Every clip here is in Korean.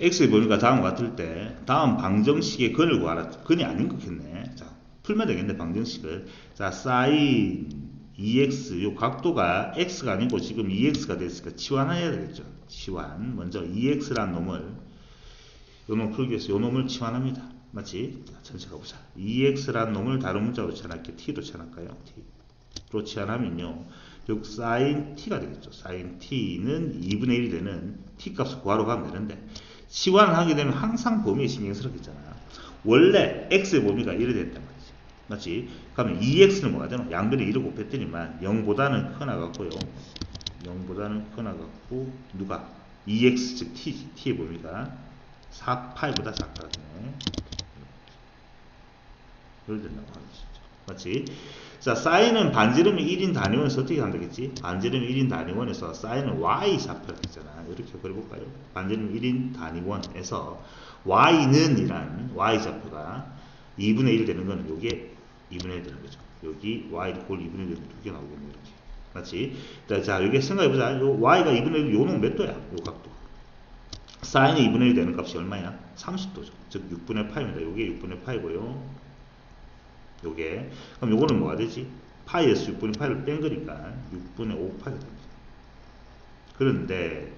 x의 범위가 다음과 같을 때 다음 방정식의 근을 구하라. 근이 아닌 거겠네. 자, 풀면 되겠네 방정식을. 자, sin 2x 요 각도가 x가 아니고 지금 2x가 됐으니까 치환해야 되겠죠. 치환. 먼저 2x란 놈을 요놈 풀기 위해서 요 놈을 치환합니다. 맞지? 자, 전체 가보자. 2x란 놈을 다른 문자로 치환할게. t로 치환할까요? t로 치환하면요. 요 sin t가 되겠죠. sin t는 2분의 1이 되는 t 값을 구하러 가면 되는데 치환을 하게 되면 항상 범위에 신경 쓰겠잖아요. 원래 x의 범위가 1이 됐단 말이지. 맞지? 그러면 2x는 뭐가 되노? 양변에 1을 곱했더니만 0보다는 커 나갔고요. 0보다는 커 나갔고 누가? 2x 즉 t, t의 범위가 4파이보다 작다. 네. 이걸 된다고 하는 것이죠. 맞지? 자, 사인은 반지름이 1인 단위원에서 어떻게 한다 겠지? 반지름이 1인 단위원에서 사인은 y 좌표가 되잖아. 이렇게 그려볼까요? 반지름 1인 단위원에서 y는 이란 y 좌표가 2분의 1 되는 거는 요게 2분의 1 되는 거죠. 여기 y 꼴 2분의 1 되는 두개 나오겠네, 이렇게. 맞지? 자, 자, 여기 생각해보자. 요 y가 2분의 1, 요는 몇 도야? 요 각도. 사인이 2분의 1 되는 값이 얼마야? 30도죠. 즉 6분의 파입니다. 요게 6분의 파이고요. 요게 그럼 요거는 뭐가 되지? 파이에서 6분의 파이를 뺀 거니까 6분의 5파이가 됩니다. 그런데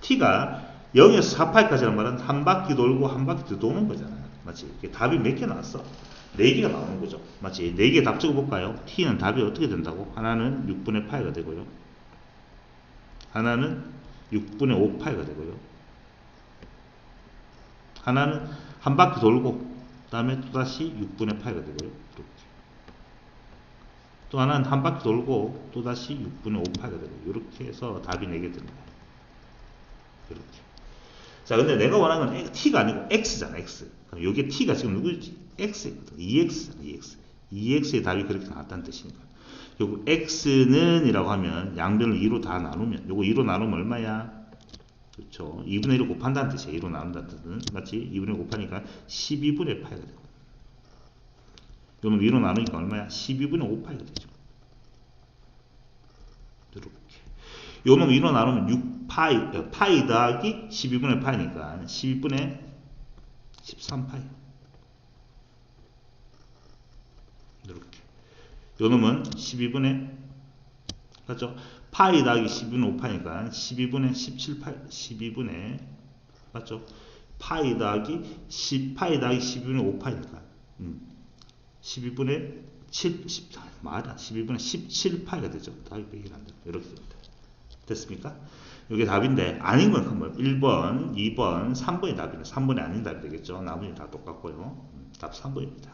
t가 0에서 4파이까지라는 말은 한 바퀴 돌고 한 바퀴 더 도는 거잖아요. 맞지? 답이 몇 개 나왔어? 4개가 나오는 거죠. 맞지? 4개 답 적어볼까요? t는 답이 어떻게 된다고? 하나는 6분의 파이가 되고요. 하나는 6분의 5파이가 되고요. 하나는 한 바퀴 돌고 다음에 또다시 6분의 8가 되고요. 이렇게. 또 하나는 한 바퀴 돌고 또다시 6분의 5파가 되고 이렇게 해서 답이 4개 됩니다. 이렇게. 자, 근데 내가 원하는 건 t가 아니고 x잖아, x. 그럼 여기에 t가 지금 누구지? x거든. 2x잖아, 2x. 2x의 답이 그렇게 나왔다는 뜻이니까. 요거 x는 이라고 하면 양변을 2로 다 나누면 요거 2로 나누면 얼마야? 그렇죠. 2분의 1을 곱한다는 뜻이에요. 2로 나눈다는 뜻은. 맞지? 2분의 1 곱하니까 12분의 8가 되고. 요놈 2로 나누니까 얼마야? 12분의 5파이가 되죠. 이렇게. 요놈 2로 나누면 6파이, 어, 파이 더하기 12분의 파이니까 12분의 13파이. 이렇게. 요놈은 12분의, 맞죠? 파이 더하기 12분의 5파니까 12분의 17 파, 12분의, 맞죠? 파이 더하기 10 파이 더하기 12분의 5파니까. 음. 12분의 7, 10, 말아, 12분의 17파이가 되죠. 답이 100이 안 돼요. 이렇게 됩니다. 됐습니까? 이게 답인데, 아닌 건 한번 1번, 2번, 3번이 답이네. 3번이 아닌 답이 되겠죠. 나머지는 다 똑같고요. 음, 답 3번입니다.